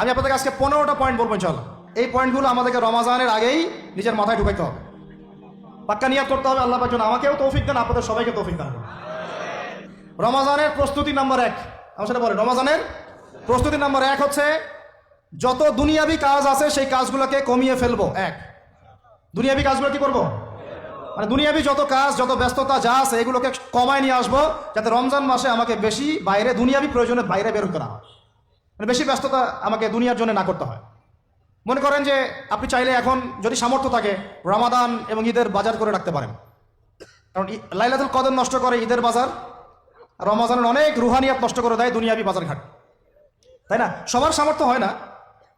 আমি আপনাদের আজকে পনেরোটা পয়েন্ট বলব চল এই পয়েন্টগুলো আমাদেরকে রমাজানের আগেই নিজের মাথায় ঢুকাইতে হবে। পাক্কা নিয়াত করতে হবে আল্লাহ পাকজন আমাকেও তৌফিক দেন, আপনাদের সবাইকে তৌফিক দান। রমাজানের প্রস্তুতি নাম্বার এক, আমার সেটা বলে রমাজানের প্রস্তুতি নাম্বার এক হচ্ছে, যত দুনিয়াবি কাজ আছে সেই কাজগুলোকে কমিয়ে ফেলব। এক, দুনিয়াবি কাজগুলো কি করব? মানে দুনিয়াবি যত কাজ, যত ব্যস্ততা যা আছে, এগুলোকে কমায় নিয়ে আসব, যাতে রমজান মাসে আমাকে বেশি বাইরে, দুনিয়াবি প্রয়োজনে বাইরে বের না হয়। মানে বেশি ব্যস্ততা আমাকে দুনিয়ার জন্য না করতে হয়। মনে করেন যে আপনি চাইলে এখন যদি সামর্থ্য থাকে রমাদান এবং ঈদের বাজার করে রাখতে পারেন। কারণ লাইলাতুল কদর নষ্ট করে ঈদের বাজার, রমাজানের অনেক রুহানিয়াত নষ্ট করে দেয় দুনিয়াবি বাজার ঘাট তাই না? সবার সামর্থ্য হয় না।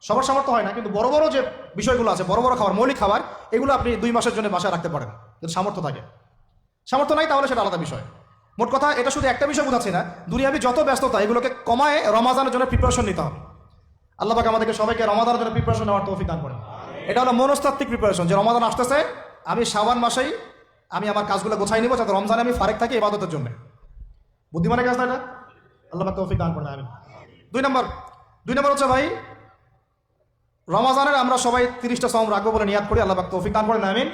সবার সামর্থ্য হয় না, কিন্তু বড় বড় যে বিষয়গুলো আছে, বড় বড় খাবার, মৌলিক খাবার, এগুলো আপনি দুই মাসের জন্য বাসায় রাখতে পারেন। যদি সামর্থ্য থাকে। সামর্থ্য নাই তাহলে সেটা আলাদা বিষয়। মোট কথা, এটা শুধু একটা বিষয় বোঝাচ্ছি না। দুনিয়াবি যত ব্যস্ততা, এগুলোকে কমায় রমাজানের জন্য প্রিপারেশন নিতে হবে। আল্লাহ পাক আমাদেরকে সবাইকে রমাদানের জন্য প্রিপারেশন নেওয়ার তৌফিক দান করেন। এটা হলো মনস্তাত্ত্বিক প্রিপারেশন যে রমাদান আসতেছে, আমি শাবান মাসেই আমি আমার কাজগুলো গোছাই নিব, যাতে রমজানে আমি ফারেক থাকি ইবাদতের জন্য। বুদ্ধিমানের কাজ না এটা? আল্লাহ তৌফিক দান করেন আমি দুই নম্বর দুই নম্বর হচ্ছে ভাই, রমাজানের আমরা সবাই তিরিশটা সম রাখব বলে নিয়াদ করি, আল্লাহ তৌফিক দান করেন, আমিন।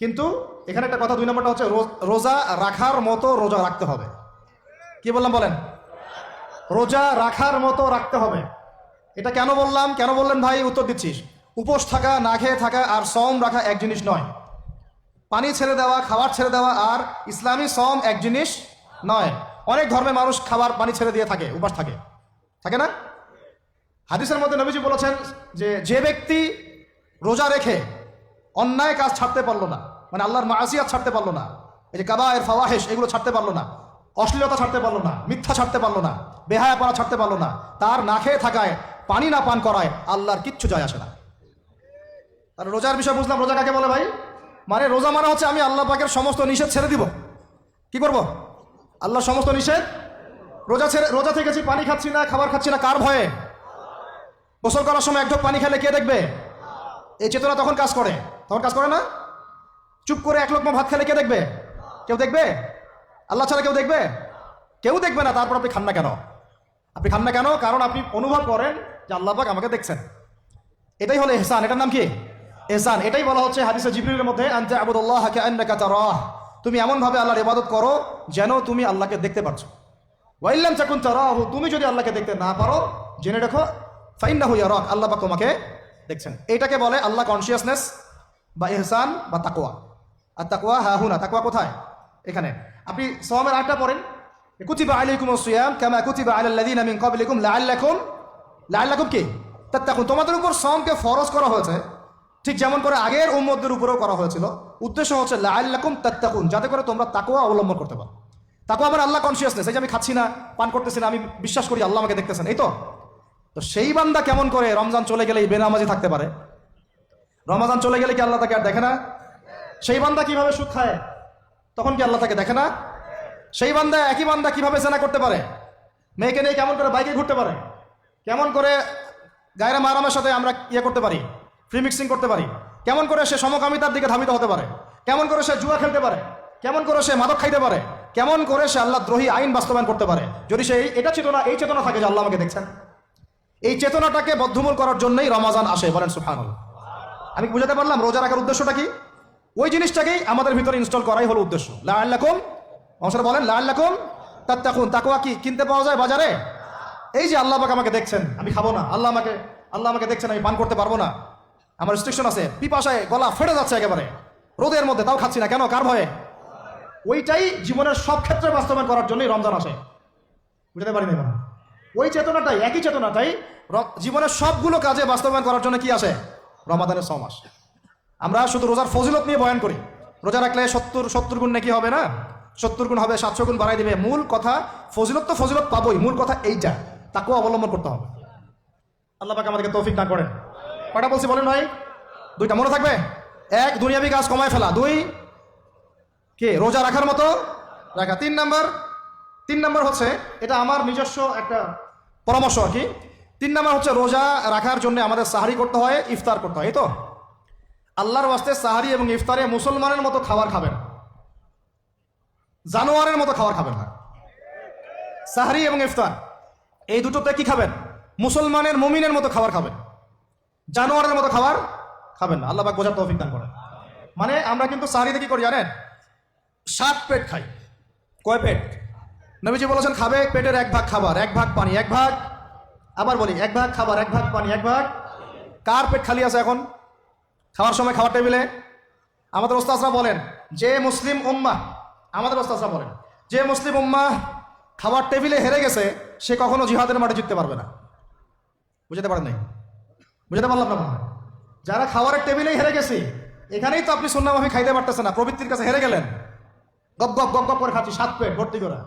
কিন্তু এখানে একটা কথা, দুই নম্বরটা হচ্ছে রোজা রাখার মতো রোজা রাখতে হবে। কি বললাম বলেন? রোজা রাখার মতো রাখতে হবে। এটা কেন বললাম? কেন বললেন ভাই? উত্তর দিচ্ছিস উপোস থাকা, না খেয়ে থাকা আর সম রাখা এক জিনিস নয়। পানি ছেড়ে দেওয়া, খাবার ছেড়ে দেওয়া আর ইসলামী সম এক জিনিস নয়। অনেক ধর্মের মানুষ খাবার, পানি ছেড়ে দিয়ে থাকে, উপাস থাকে। থাকে না? হাদিসের মধ্যে নবীজি বলেছেন যে যে ব্যক্তি রোজা রেখে অন্যায় কাজ ছাড়তে পারল না মানে আল্লাহর মাসিয়াত ছাড়তে পারল না। এই যে কাবায়ের ফাওয়াহেশ, এগুলো ছাড়তে পারল না। অশ্লীলতা ছাড়তে পারল না, মিথ্যা ছাড়তে পারল না, বেহায়াপনা ছাড়তে পারল না। তার না খেয়ে থাকায়, পানি না পান করায় আল্লাহর কিচ্ছু যায় আসে না। আর রোজার বিষয় বুঝলাম, রোজা কাকে বলে ভাই? মানে রোজা মানে হচ্ছে আমি আল্লাহ পাকের সমস্ত নিষেধ ছেড়ে দিব। কি করব? আল্লাহর সমস্ত নিষেধ? রোজা ছেড়ে, রোজা থেকেছি পানি খাচ্ছি না, খাবার খাচ্ছি না, কার ভয়ে? গোসল করার সময় এক পানি খেলে কে দেখবে? এই চেতনা তখন কাজ করে। তখন কাজ করে না? চুপ করে এক লোকমা ভাত খেলে কে দেখবে? কেউ দেখবে? আল্লাহ ছাড়া কেউ দেখবে? কেউ দেখবে না, তারপর আপনি খান না কেন? আপনি খান না কেন? কারণ আপনি অনুভব করেন যে আল্লাহ পাক আমাকে দেখছেন। এটাই হলো এহসান। এটার নাম কি? এহসান। এটাই বলা হচ্ছে হাদিসে জিবরিলের মধ্যে, আনতে আবুদুল্লাহ কান্নাকা তারাহ। তুমি এমন ভাবে আল্লাহর ইবাদত করো যেন তুমি আল্লাহকে দেখতে পারছ। ওয়াইল্লাম চাকুন তারাহু। তুমি যদি আল্লাহকে দেখতে না পারো, জেনে রাখো, ফাইন্নাহু ইয়ারাক। আল্লাহ পাক তোমাকে দেখছেন। এটাকে বলে আল্লাহ কনসিয়াসনেস বা এহসান বা তাকওয়া। আর তাকওয়া হা, হুনা, তাকওয়া কোথায়? এখানে। আপনি সোয়ামের আটটা পড়েন। কুতিবা আলাইকুম সিয়াম কামা কুতিবা আলাল লাযিনা মিন ক্বাবলিকুম লাআল্লাকুম লাআল্লাকুম কি? তাত্তাকুন। তোমাদের উপর সমকে ফরজ করা হয়েছে। ঠিক যেমন করে আগের উম্মতদের উপরেও করা হয়েছিল। উদ্দেশ্য হচ্ছে লাআল্লাকুম তাত্তাকুন, যাতে করে তোমরা তাকুয়া অবলম্বন করতে পারো। তাকওয়া আমার আল্লাহ কনসিয়াসনেস এই যে আমি খাচ্ছি না, পান করতেছি না, আমি বিশ্বাস করি আল্লাহ আমাকে দেখতেছেন, এই তো? তো সেই বান্দা কেমন করে রমজান চলে গেলে বেনামাজি থাকতে পারে? রমজান চলে গেলে কি আল্লাহ তাকে আর দেখে না? সেই বান্দা কীভাবে সুদ খায়? তখন কি আল্লাহ তাকে দেখে না? সেই বান্দা একই বান্দা কীভাবে সেনা করতে পারে? মেয়েকে নিয়ে কেমন করে বাইকে ঘুরতে পারে? কেমন করে গায়রা মারামের সাথে আমরা ইয়ে করতে পারি? ফ্রি মিক্সিং করতে পারি? কেমন করে সে সমকামিতার দিকে ধাবিত হতে পারে? কেমন করে সে জুয়া খেলতে পারে? কেমন করে সে মাদক খাইতে পারে? কেমন করে সে আল্লাহ দ্রোহী আইন বাস্তবায়ন করতে পারে? যদি সে এটা চেতনা, এই চেতনা থাকে যে আল্লাহ আমাকে দেখছেন। এই চেতনাটাকে বদ্ধমূল করার জন্যই রমাজান আসে, বলেন সুফান আমি বুঝাতে পারলাম? রোজা রাখার উদ্দেশ্যটা কি? ওই জিনিসটাকেই আমাদের ভিতরে ইনস্টল করাই হলো উদ্দেশ্য। লাল্লাকুম অংশটা বলেন লাল্লাকুম তাত্তাকুন তাকুয়া কি? কিনতে পাওয়া যায় বাজারে? এই যে আল্লাহ পাক আমাকে দেখছেন, আমি খাব না। আল্লাহ আমাকে আল্লাহ আমাকে দেখছেন, আমি পান করতে পারব না। আমার রেস্ট্রিকশন আছে, পিপাসায় গলা ফেটে যাচ্ছে একেবারে। রোদের মধ্যে, তাও খাচ্ছি না, কেন? কার ভয়ে? ওইটাই জীবনের সব ক্ষেত্রে বাস্তবায়ন করার জন্যই রমজান আসে। বুঝতে পারি না ওই চেতনাটাই, একই চেতনাটাই জীবনের সবগুলো কাজে বাস্তবায়ন করার জন্য কি আসে? রমাদানের ছ মাস। আমরা শুধু রোজার ফজিলত নিয়ে বয়ান করি। রোজা রাখলে সত্তর সত্তর গুণ নাকি হবে না? সত্তর গুণ হবে, সাতশো গুণ বাড়াই দিবে। মূল কথা, ফজিলত তো ফজিলত পাবোই। মূল কথা এইটা। তাকেও অবলম্বন করতে হবে। আল্লাহ পাক আমাদেরকে তৌফিক না করেন। কটা বলছি বলেন ভাই? দুইটা মনে থাকবে? এক, দুনিয়াবি কাজ কমায় ফেলা। দুই, কে? রোজা রাখার মতো রাখা। তিন নাম্বার তিন নাম্বার হচ্ছে, এটা আমার নিজস্ব একটা পরামর্শ আর কি। তিন নাম্বার হচ্ছে, রোজা রাখার জন্য আমাদের সাহারি করতে হয়, ইফতার করতে হয়। এই তো? আল্লাহর ওয়াস্তে সাহারি এবং ইফতারে মুসলমানের মতো খাবার খাবেন। জানোয়ারের মতো খাবার খাবেন না। সাহারি এবং ইফতার, এই দুটোতে কি খাবেন? মুসলমানের মুমিনের মতো খাবার খাবেন। জানোয়ারের মতো খাবার খাবেন না। আল্লাহ বোঝার তৌফিক দান করেন। মানে আমরা কিন্তু সাহারিতে কি করি জানেন? সাত পেট খাই। কয় পেট? নবীজি বলেছেন, খাবে পেটের এক ভাগ খাবার, এক ভাগ পানি, এক ভাগ আবার বলি, এক ভাগ খাবার, এক ভাগ পানি, এক ভাগ কার পেট খালি আছে এখন? খাওয়ার সময় খাওয়ার টেবিলে আমাদের ওস্তাজরা বলেন, যে মুসলিম উম্মা আমাদের ওস্তাজরা বলেন, যে মুসলিম উম্মা খাওয়ার টেবিলে হেরে গেছে, সে কখনো জিহাদের মাঠে জিততে পারবে না। বুঝতে পারেন নাই? বুঝতে পারলাম না যারা খাবারের টেবিলেই হেরে গেছি, এখানেই তো আপনি সুন্নামাফি খাইতে পারতেছেন না, প্রবৃত্তির কাছে হেরে গেলেন। গপ গপ গপ গপ করে খাচ্ছি, সাত পেট ভর্তি করে।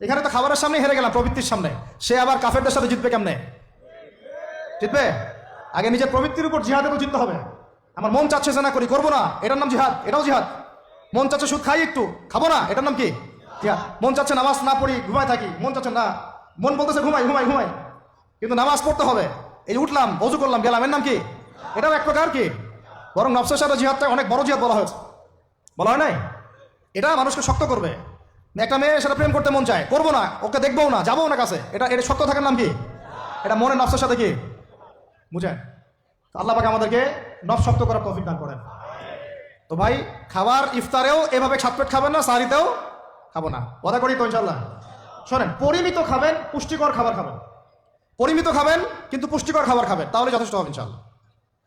এখানে তো খাবারের সামনে হেরে গেলাম, প্রবৃত্তির সামনে। সে আবার কাফেরদের সাথে জিতবে কেমনে? জিতবে? আগে নিজের প্রবৃত্তির উপর জিহাদেরও জিততে হবে। আমার মন চাচ্ছে যে না করি, করব না। এটার নাম জিহাদ, এটাও জিহাদ। মন চাচ্ছে সুদ খাই একটু, খাব না, এটার নাম কি। মন চাচ্ছে নামাজ না পড়ি, ঘুমায় থাকি, মন চাচ্ছে না। মন বলতেছে ঘুমাই ঘুমাই ঘুমাই। কিন্তু নামাজ পড়তে হবে। এই উঠলাম, অজু করলাম, গেলাম, এর নাম কি? এটাও এক প্রকার কি? বরং নফসের সাথে জিহাদটা অনেক বড় জিহাদ বলা হয়েছে। বলা হয় নাই? এটা মানুষকে শক্ত করবে। একটা মেয়ে সেটা প্রেম করতে মন চায়, করব না, ওকে দেখব না যাব না কাছে। এটা এটা শক্ত থাকার নাম কি? এটা মনের নফসের সাথে কি? বুঝেন? তো আল্লাহ পাকে আমাদেরকে নফ শক্ত করার তৌফিক দান করেন। তো ভাই, খাবার ইফতারেও এভাবে সাত পেট খাবেন না, সারিতেও খাব না। কথা করি তো ইনশাল্লাহ শোনেন, পরিমিত খাবেন, পুষ্টিকর খাবার খাবেন। পরিমিত খাবেন, কিন্তু পুষ্টিকর খাবার খাবেন, তাহলে যথেষ্ট হবে ইনশাল্লাহ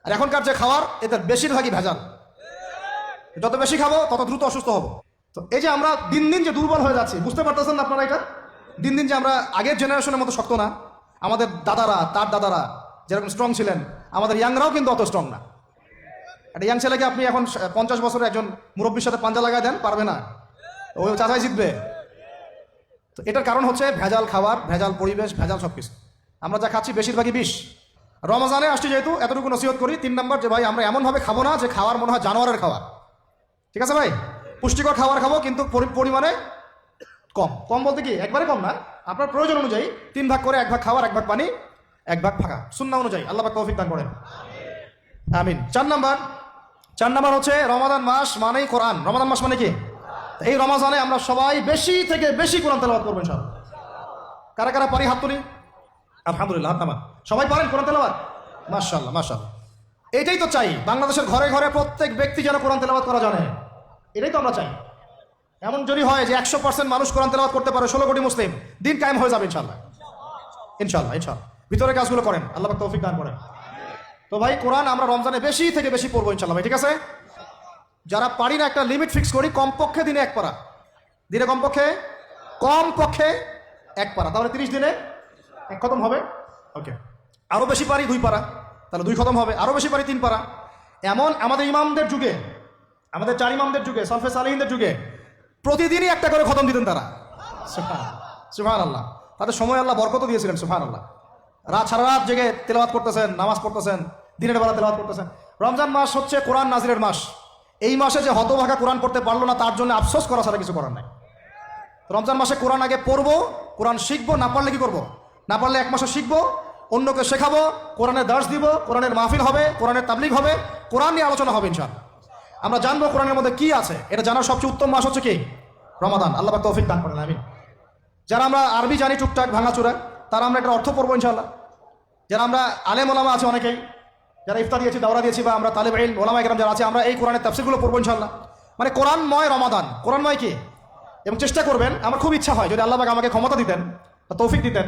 আর এখনকার যে খাবার, এদের বেশিরভাগই ভেজাল। যত বেশি খাব, তত দ্রুত অসুস্থ হব। তো এই যে আমরা দিন দিন যে দুর্বল হয়ে যাচ্ছি, বুঝতে পারতেছেন না আপনারা এটা? দিন দিন যে আমরা আগের জেনারেশনের মতো শক্ত না। আমাদের দাদারা, তার দাদারা যেরকম স্ট্রং ছিলেন, আমাদের ইয়াংরাও কিন্তু অত স্ট্রং না। একটা ইয়াং ছেলেকে আপনি এখন পঞ্চাশ বছরের একজন মুরব্বীর সাথে পাঞ্জা লাগাই দেন, পারবে না। ওই চাচাই জিতবে। তো এটার কারণ হচ্ছে ভেজাল খাবার, ভেজাল পরিবেশ, ভেজাল সব কিছু আমরা যা খাচ্ছি বেশিরভাগই বিষ। রমজানে আসছি যেহেতু, এতটুকু নসিহত করি। তিন নম্বর যে ভাই, আমরা এমনভাবে খাব না যে খাওয়ার মনে হয় জানোয়ারের খাবার। ঠিক আছে ভাই? পুষ্টিকর খাবার খাব, কিন্তু পরি- পরিমাণে কম। কম বলতে কি? একবারে কম না। আপনার প্রয়োজন অনুযায়ী তিন ভাগ করে এক ভাগ খাবার এক ভাগ পানি এক ভাগ ফাঁকা। শূন্য অনুযায়ী। আল্লাহ পাক তৌফিক দান করেন। আমিন। চার নাম্বার। চার নাম্বার হচ্ছে রমাদান মাস মানেই কোরআন। রমাদান মাস মানে কি? এই রমাজানে আমরা সবাই বেশি থেকে বেশি কোরআন তেলাবাদ করবেন সব কারা কারা পারি হাত তুলি? আলহামদুলিল্লাহ, হাত নামান। সবাই পারেন কোরআন তেলাওয়াত? মাশাল্লাহ মাশাল্লাহ এটাই তো চাই। বাংলাদেশের ঘরে ঘরে প্রত্যেক ব্যক্তি যেন কোরআন তেলাবাদ করা জানে। এটাই তো আমরা চাই। এমন যদি হয় যে একশো পার্সেন্ট মানুষ কোরআন তেলাওয়াত করতে পারে, ষোলো কোটি মুসলিম, দিন কায়েম হয়ে যাবে ইনশাল্লাহ ইনশাল্লাহ ইনশাল্লাহ ভিতরে কাজগুলো করেন। আল্লাহ তৌফিক দান করেন। তো ভাই, কোরআন আমরা রমজানে বেশি থেকে বেশি পড়ব ইনশাল্লাহ ভাই, ঠিক আছে? যারা পারি না একটা লিমিট ফিক্স করি, কমপক্ষে দিনে এক পারা। দিনে কমপক্ষে? কমপক্ষে এক পারা। তাহলে তিরিশ দিনে এক খতম হবে? ওকে আরও বেশি পারি দুই পারা, তাহলে দুই খতম হবে। আরও বেশি পারি তিন পারা। এমন আমাদের ইমামদের যুগে, আমাদের চার ইমামদের যুগে, সলফে সালিহিনদের যুগে, প্রতিদিনই একটা করে খতম দিতেন তারা। সুফান আল্লাহ তাদের সময় আল্লাহ বরকত দিয়েছিলেন সুফান আল্লাহ রাত সারা রাত জেগে তেলাওয়াত করতেছেন, নামাজ পড়তেছেন, দিনের বেলা তেলাওয়াত করতেছেন। রমজান মাস হচ্ছে কোরআন নাজিরের মাস। এই মাসে যে হতভাগা কোরআন পড়তে পারল না, তার জন্য আফসোস করা ছাড়া কিছু করার নাই। রমজান মাসে কোরআন আগে পড়ব, কোরআন শিখব, না পারলে কি করব? না পারলে এক মাসে শিখব, অন্যকে শেখাবো কোরআনের দাস দিব, কোরআনের মাহফিল হবে, কোরআনের তাবলিগ হবে, কোরআন নিয়ে আলোচনা হবে ইনশাল আমরা জানব কোরআনের মধ্যে কি আছে। এটা জানার সবচেয়ে উত্তম মাস হচ্ছে কি? রমাদান। আল্লাহ তৌফিক দান করেন আমি যারা আমরা আরবি জানি, টুকটাক ভাঙাচুরা, তারা আমরা একটা অর্থ পড়ব ইনশাল্লাহ যারা আমরা আলেম ওলামা আছে অনেকেই, যারা ইফতার দিয়েছি, দাওরা দিয়েছি বা আমরা তালেব ইল ওলামা একরাম যারা আছে, আমরা এই কোরআনের তাফসিরগুলো পড়ব ইনশাল্লাহ মানে কোরআনময় রমাদান, কোরআনময় কি? এবং চেষ্টা করবেন, আমার খুব ইচ্ছা হয়, যদি আল্লাহ পাক আমাকে ক্ষমতা দিতেন বা তৌফিক দিতেন,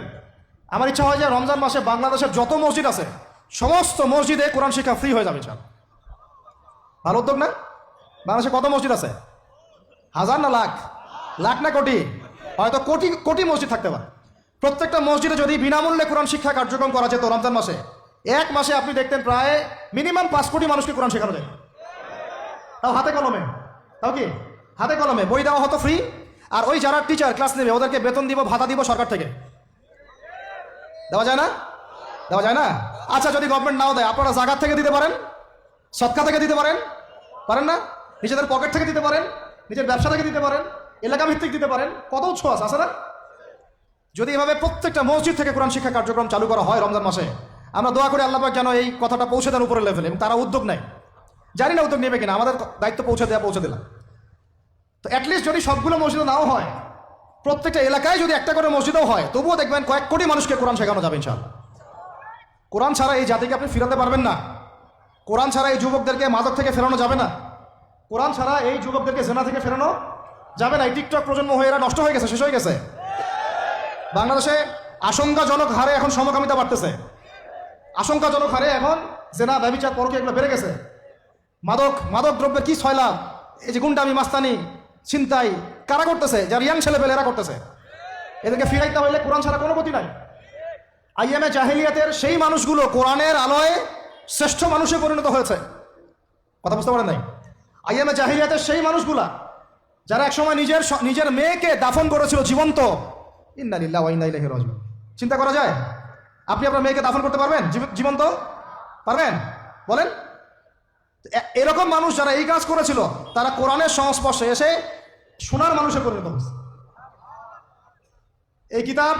আমার ইচ্ছা হয় যে রমজান মাসে বাংলাদেশের যত মসজিদ আছে, সমস্ত মসজিদে কোরআন শিক্ষা ফ্রি হয়ে যাবে ইনশাল্লাহ ভালো উদ্যোগ না? বাংলাদেশে কত মসজিদ আছে? হাজার না লাখ? লাখ না কোটি? হয়তো কোটি কোটি মসজিদ থাকতে পারে। প্রত্যেকটা মসজিদে যদি বিনামূল্যে কোরআন শিক্ষা কার্যক্রম করা যেত রমজান মাসে, এক মাসে আপনি দেখতেন প্রায় মিনিমাম পাঁচ কোটি মানুষকে কোরআন শেখানো যায়। তাও হাতে কলমে। তাও কি? হাতে কলমে। বই দেওয়া হতো ফ্রি আর ওই যারা টিচার ক্লাস নেবে, ওদেরকে বেতন দিব, ভাতা দিব সরকার থেকে। দেওয়া যায় না? দেওয়া যায় না? আচ্ছা যদি গভর্নমেন্ট নাও দেয়, আপনারা জাগাত থেকে দিতে পারেন? সৎকা থেকে দিতে পারেন? পারেন না? নিজেদের পকেট থেকে দিতে পারেন? নিজের ব্যবসা থেকে দিতে পারেন? এলাকা ভিত্তিক দিতে পারেন? কত উৎস আছে না? যদি এভাবে প্রত্যেকটা মসজিদ থেকে কোরআন শিক্ষা কার্যক্রম চালু করা হয় রমজান মাসে, আমরা দোয়া করি আল্লাহ যেন এই কথাটা পৌঁছে দেন উপরে লেভেলে এবং তারা উদ্যোগ নেয়। জানি না উদ্যোগ নেবে কিনা, আমাদের দায়িত্ব পৌঁছে দেওয়া পৌঁছে দিলাম। তো অ্যাটলিস্ট যদি সবগুলো মসজিদে নাও হয়, প্রত্যেকটা এলাকায় যদি একটা করে মসজিদও হয়, তবুও দেখবেন কয়েক কোটি মানুষকে কোরআন শেখানো যাবে ইনশাআল্লাহ। কোরআন ছাড়া এই জাতিকে আপনি ফিরাতে পারবেন না। কোরআন ছাড়া এই যুবকদেরকে মাদক থেকে ফেরানো যাবে না। কোরআন ছাড়া এই যুবকদেরকে জেনা থেকে ফেরানো যাবে না। এই টিকটক প্রজন্ম হয়ে এরা নষ্ট হয়ে গেছে, শেষ হয়ে গেছে। বাংলাদেশে আশঙ্কাজনক হারে এখন সমকামিতা বাড়তেছে। আশঙ্কাজনক হারে এখন জেনা, ব্যবচার পরকে এগুলো বেড়ে গেছে। মাদক মাদক দ্রব্যের কি ছয়লাভ এই যে গুন্ডামি, মাস্তানি, ছিনতাই, কারা করতেছে? যারা ইয়াং ছেলে এরা করতেছে। এদেরকে ফিরাইতে হইলে কোরআন ছাড়া কোনো গতি নাই। আইএমএ জাহিলিয়াতের সেই মানুষগুলো কোরআনের আলোয় শ্রেষ্ঠ মানুষে পরিণত হয়েছে। কথা বুঝতে পারেন নাই? আইএমএ জাহিলিয়াতের সেই মানুষগুলা, যারা একসময় নিজের নিজের মেয়েকে দাফন করেছিল জীবন্ত চিন্তা করা যায়? আপনি আপনার মেয়েকে দাফন করতে পারবেন? জীবন্ত? পারবেন? বলেন। এরকম মানুষ যারা এই কাজ করেছিল, তারা কোরআনের সংস্পর্শে এসে সোনার মানুষে পরিণত হয়েছে। এই কিতাব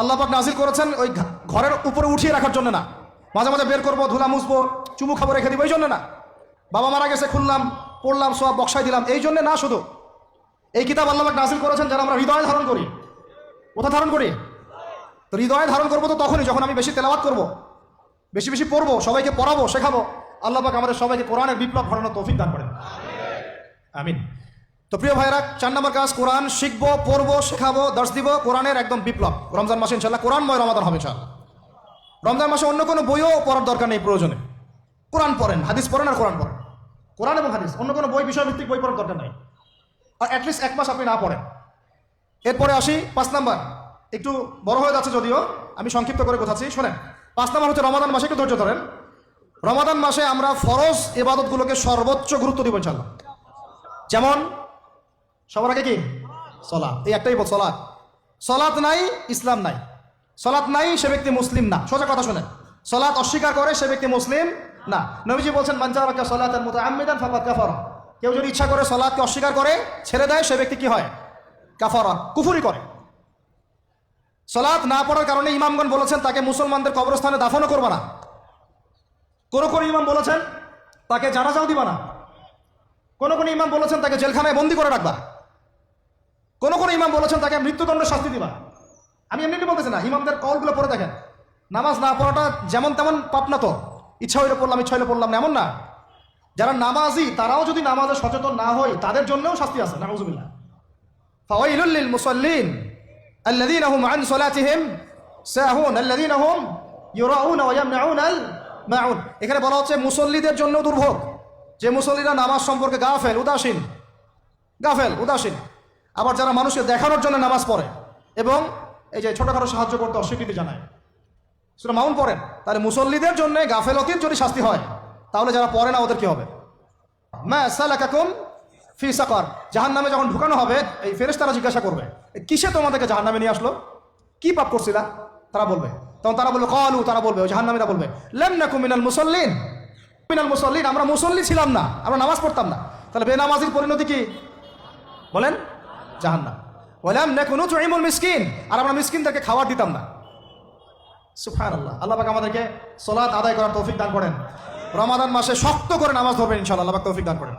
আল্লাপাক নাজিল করেছেন ওই ঘরের উপরে উঠিয়ে রাখার জন্য না। মাঝে মাঝে বের করব, ধুলা, মুছবো, চুমু খাব, রেখে দিব, এই জন্য না। বাবা মারা গেছে, খুললাম, পড়লাম, সব বক্সায় দিলাম, এই জন্য না শুধু। এই কিতাব আল্লাপাক নাজিল করেছেন, যারা আমরা হৃদয় ধারণ করি। কোথা ধারণ করি? তো হৃদয়ে ধারণ করব তো তখনই, যখন আমি বেশি তেলাওয়াত করব, বেশি বেশি পড়ব, সবাইকে পড়াবো, শেখাবো আল্লাপাক আমাদের সবাইকে কোরআনের বিপ্লব ঘটানোর তৌফিক দান করেন। আমিন। তো প্রিয় ভাইরা চার নম্বর কাজ, কোরআন শিখব, পড়ব, শেখাবো, দর্শ দিব, কোরআনের একদম বিপ্লব। রমজান মাসে ইনশাল্লাহ কোরআনময় রমাদান হবে ইনশাল্লাহ রমজান মাসে অন্য কোনো বইও পড়ার দরকার নেই, প্রয়োজনে। কোরআন পড়েন, হাদিস পড়েন আর কোরআন পড়েন। কোরআন এবং হাদিস, অন্য কোনো বই, বিষয়ভিত্তিক বই পড়ার দরকার নেই। আর অ্যাটলিস্ট এক মাস আপনি না পড়েন। এরপরে আসি পাঁচ নাম্বার। একটু বড় হয়ে যাচ্ছে যদিও, আমি সংক্ষিপ্ত করে বোঝাচ্ছি শোনেন, পাঁচ নাম্বার হচ্ছে রমাদান মাসে একটু ধৈর্য ধরেন। রমাদান মাসে আমরা ফরজ ইবাদতগুলোকে সর্বোচ্চ গুরুত্ব দিব ইনশাল্লাহ যেমন, সবার আগে কি? সলাৎ। এই একটাই বল, সলাৎ। সলাৎ নাই, ইসলাম নাই। সলাৎ নাই, সে ব্যক্তি মুসলিম না। সোজা কথা শোনেন। সলাৎ অস্বীকার করে সে ব্যক্তি মুসলিম না। নবীজি বলছেন মঞ্জারাকা সলাতের মতো আমিদান ফাকাত কাফার। কেউ যদি ইচ্ছা করে সলাৎকে অস্বীকার করে, ছেড়ে দেয়, সে ব্যক্তি কি হয়? কাফারা, কুফুরি করে। সলাৎ না পড়ার কারণে ইমামগণ বলেছেন, তাকে মুসলমানদের কবরস্থানে দাফনও করবা না। কোনো কোনো ইমাম বলেছেন, তাকে জানাজাও দিবা না। কোন কোন ইমাম বলেছেন, তাকে জেলখানায় বন্দি করে রাখবা। কোন কোন ইমাম বলেছেন, তাকে মৃত্যুদণ্ড শাস্তি দিবা। আমি এমনি বলতেছি না, ইমামদের কলগুলো পড়ে দেখেন। নামাজ না পড়াটা যেমন তেমন পাপ না তো। ইচ্ছা হইলে পড়লাম, ইচ্ছা হইলে পড়লাম এমন না। যারা নামাজি, তারাও যদি নামাজে সচেতন না হয়, তাদের জন্যও শাস্তি আছে, নাউজুবিল্লাহ। মুসাল্লিন আল্লাযীনা হুম আন সালাতিহিম সাহুন আল্লাযীনা হুম ইউরাউনা ওয়া ইয়ামনাউনাল মাউন এখানে বলা হচ্ছে মুসল্লিদের জন্য দুর্ভোগ। যে মুসল্লিরা নামাজ সম্পর্কে গাফেল, উদাসীন গাফেল, উদাসীন। আবার যারা মানুষকে দেখানোর জন্য নামাজ পড়ে এবং এই যে ছোটখাটো সাহায্য করতে অস্বীকৃতি জানায়। সেটা মাউন পড়েন, তাহলে মুসল্লিদের জন্য গাফেলতির যদি শাস্তি হয়, তাহলে যারা পড়ে না ওদের কি হবে? মা সালাকাকুম ফি সাকার জাহান নামে যখন ঢুকানো হবে, এই ফেরেস তারা জিজ্ঞাসা করবে কিসে তোমাদেরকে জাহান নামে নিয়ে আসলো? কি পাপ করছিলা? তারা বলবে, তখন তারা বলবে, কলু তারা বলবে জাহান নামীরা বলবে, লেম না কুমিনাল মুসল্লিন মিনাল মুসল্লিন আমরা মুসল্লি ছিলাম না, আমরা নামাজ পড়তাম না। তাহলে বেনামাজির পরিণতি কি? বলেন জাহান জাহান্নাম। বললাম না কোনো চুইমুল মিসকিন আর আমরা মিসকিনদেরকে খাবার দিতাম না। সুফান আল্লাহ আল্লাহ পাক আমাদেরকে সলাৎ আদায় করার তৌফিক দান করেন। রমাদান মাসে শক্ত করে নামাজ ধরবেন ইনশাআল্লাহ, আল্লাহ পাক তৌফিক দান করেন।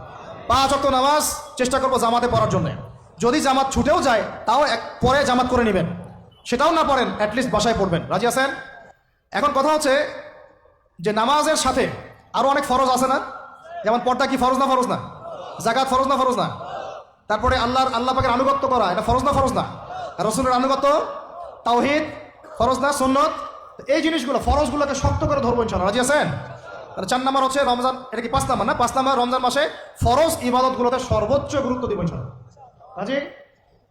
পাঁচ অক্ট নামাজ চেষ্টা করব জামাতে পড়ার জন্য। যদি জামাত ছুটেও যায়, তাও এক পরে জামাত করে নেবেন। সেটাও না পড়েন অ্যাটলিস্ট বাসায় পড়বেন। রাজি আছেন? এখন কথা হচ্ছে যে নামাজের সাথে আরও অনেক ফরজ আছে না? যেমন পর্দা কি ফরজ না ফরজ না? জাকাত ফরজ না ফরজ না? তারপরে আল্লাহর, আল্লাহ পাকের আনুগত্য করা, এটা ফরজ না ফরজ না? রসুলের আনুগত্য? তাওহিদ ফরজ না, সুন্নত? এই জিনিসগুলো, ফরজগুলোকে শক্ত করে ধরবো ইনশাল্লাহ রাজি আছেন? তাহলে চার নাম্বার হচ্ছে রমজান, এটা কি পাঁচ নাম্বার না? পাঁচ নাম্বার রমজান মাসে ফরজ ইবাদতগুলোতে সর্বোচ্চ গুরুত্ব দিব রাজি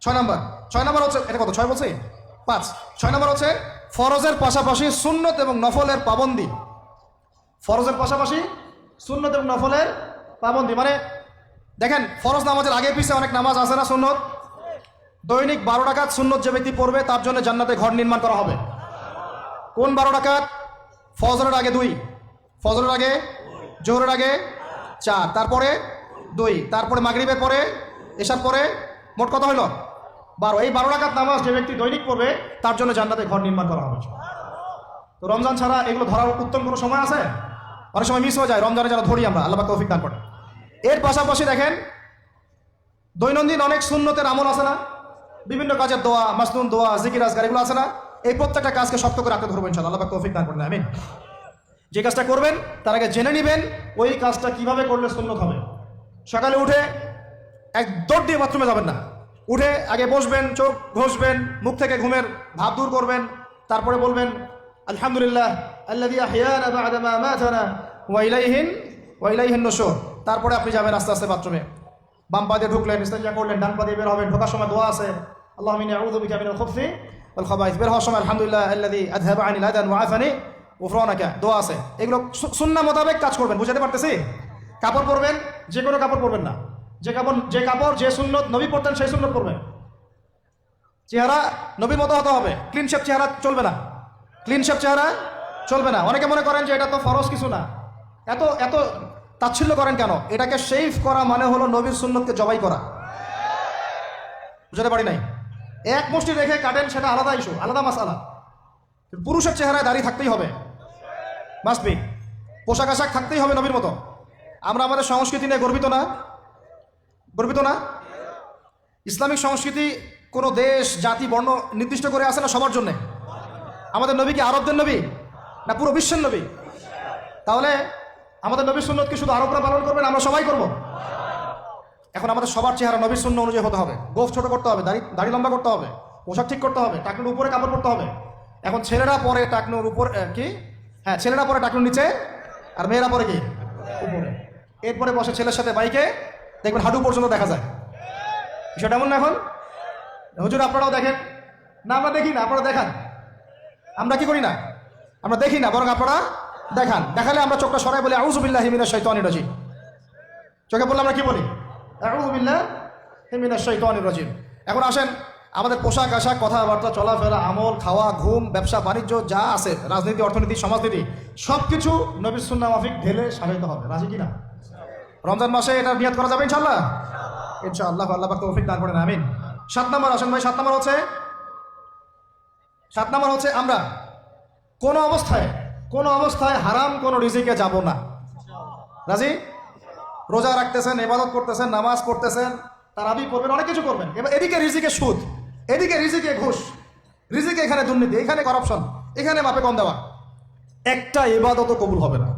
ছয় নাম্বার। ছয় নাম্বার হচ্ছে, এটা কত? ছয় বলছি? পাঁচ। ছয় নাম্বার হচ্ছে ফরজের পাশাপাশি সুন্নত এবং নফলের পাবন্দি। ফরজের পাশাপাশি সুন্নত এবং নফলের পাবন্দি। মানে দেখেন, ফরজ নামাজের আগে পিছিয়ে অনেক নামাজ আছে না সুন্নত? দৈনিক বারো টাকাত সুন্নত যে ব্যক্তি পড়বে, তার জন্য জান্নাতে ঘর নির্মাণ করা হবে। কোন বারো টাকাত ফজরের আগে দুই। ফজরের আগে, জোহরের আগে চার, তারপরে দুই, তারপরে মাগরিবের পরে এসব পরে মোট কথা হইল বারো। এই বারো টাকাত নামাজ যে ব্যক্তি দৈনিক পড়বে, তার জন্য জান্নাতে ঘর নির্মাণ করা হবে। তো রমজান ছাড়া এগুলো ধরার উত্তম কোনো সময় আছে? অনেক সময় মিস হয়ে যায়, রমজানে যারা ধরি আমরা, আল্লাহ তৌফিক দান করে এর পাশাপাশি দেখেন, দৈনন্দিন অনেক সুন্নতের আমল আছে না? বিভিন্ন কাজের দোয়া, মাসনুন দোয়া, জিকির আজগার, এগুলো আছে না? এই প্রত্যেকটা কাজকে শক্ত করে রাখতে ধরবো ইনশাল্লাহ আল্লাহ তৌফিক দান করেন, আমিন। যে কাজটা করবেন, তার আগে জেনে নেবেন ওই কাজটা কীভাবে করলে সুন্নত হবে। সকালে উঠে এক দৌড় দিয়ে বাথরুমে যাবেন না। উঠে আগে বসবেন, চোখ ঘষবেন, মুখ থেকে ঘুমের ভাব দূর করবেন, তারপরে বলবেন, আলহামদুলিল্লাহ, আল্লাযী আহইয়ানা বা'দা মা মাতানা ওয়া ইলাইহিন ওয়া ইলাইহিন নুশুর তারপরে আপনি যাবেন আস্তে আস্তে বাথরুমে। বাম পা দিয়ে ঢুকলেন, ইস্তেঞ্জা করলেন, ডান পা দিয়ে বের হবেন, ঢোকার সময় দোয়া আছে। আল্লাহুম্মা ইন্নী আউযু বিকা মিনাল খুবসি ওয়াল বের হওয়ার সময়, আলহামদুলিল্লাহ, আল্লাযী আযহাবা আনিল আদান ওয়া উফরানাকা, দোয়া আছে। এগুলো সু- সুন্নাহ মোতাবেক কাজ করবেন, বুঝাতে পারতেছি? কাপড় পরবেন, যে কোনো কাপড় পরবেন না। যে কাপড় যে কাপড়, যে সুন্নত নবী পড়তেন, সেই সুন্নত পরবেন। চেহারা নবীর মতো হতে হবে। ক্লিন শেপ চেহারা চলবে না। ক্লিন শেপ চেহারা চলবে না। অনেকে মনে করেন যে এটা তো ফরজ কিছু না। এত এত তাচ্ছিল্য করেন কেন? এটাকে শেভ করা মানে হলো নবীর সুন্নতকে জবাই করা। বুঝাতে পারি নাই? এক মুষ্টি রেখে কাটেন, সেটা আলাদা ইস্যু আলাদা মাসালা। পুরুষের চেহারায় দাঁড়িয়ে থাকতেই হবে। মাস্ট বি পোশাক আশাক থাকতেই হবে নবীর মতো। আমরা আমাদের সংস্কৃতি নিয়ে গর্বিত না? গর্বিত না? ইসলামিক সংস্কৃতি কোনো দেশ, জাতি, বর্ণ নির্দিষ্ট করে আসে না সবার জন্যে? আমাদের নবী কি আরবদের নবী? না পুরো বিশ্বের নবী? তাহলে আমাদের নবীর সুন্নত কি শুধু আরবরা পালন করবেন আমরা সবাই করব? এখন আমাদের সবার চেহারা নবীর শূন্য অনুযায়ী হতে হবে। গোফ ছোট করতে হবে, দাড়ি দাড়ি লম্বা করতে হবে, পোশাক ঠিক করতে হবে, টাকনুর উপরে কাপড় পরতে হবে। এখন ছেলেরা পরে টাকনুর উপর কি? হ্যাঁ ছেলেরা পরে টাকনুর নিচে, আর মেয়েরা পরে কি? উপরে। এরপরে বসে ছেলের সাথে বাইকে দেখবেন হাঁটু পর্যন্ত দেখা যায়। বিষয়টা এমন না এখন? হুজুর, আপনারাও দেখেন। না, আমরা দেখি না, আপনারা দেখান। আমরা কি করি না? আমরা দেখি না, বরং আপনারা দেখান। দেখালে আমরা চোখটা সরাই বলি আউজুবিল্লাহ হিমিনা শৈতানি রাজিম। চোখে বললে আমরা কি বলি? আউজুবিল্লাহ হিমিনা শৈতানি রাজিম। এখন আসেন আমাদের পোশাক, আশাক, কথাবার্তা, চলাফেরা, আমল, খাওয়া, ঘুম, ব্যবসা, বাণিজ্য, যা আছে, রাজনীতি, অর্থনীতি, সমাজনীতি সব কিছু নবীর সুন্না মাফিক ঢেলে সাজাইতে হবে। রাজি কিনা? রমজান মাসে এটা নিয়াত করা যাবে ইনশাল্লাহ ইনশাআল্লাহ, আল্লাহ তৌফিক দান করেন, আমিন। সাত নম্বর আসেন ভাই, সাত নম্বর হচ্ছে, সাত নম্বর হচ্ছে আমরা কোন অবস্থায় কোন অবস্থায় হারাম কোন রিজিকে যাব না। রাজি? রোজা রাখতেছেন ইবাদত করতেছেন, নামাজ পড়তেছেন, তারাবি করবেন, অনেক কিছু করবেন। এবার এদিকে রিজিকে সুদ। এদিকে রিজিকে ঘুষ। রিজিকে এখানে দুর্নীতি, এখানে করাপশন এখানে মাপে কম দেওয়া। একটা এবাদত কবুল হবে না।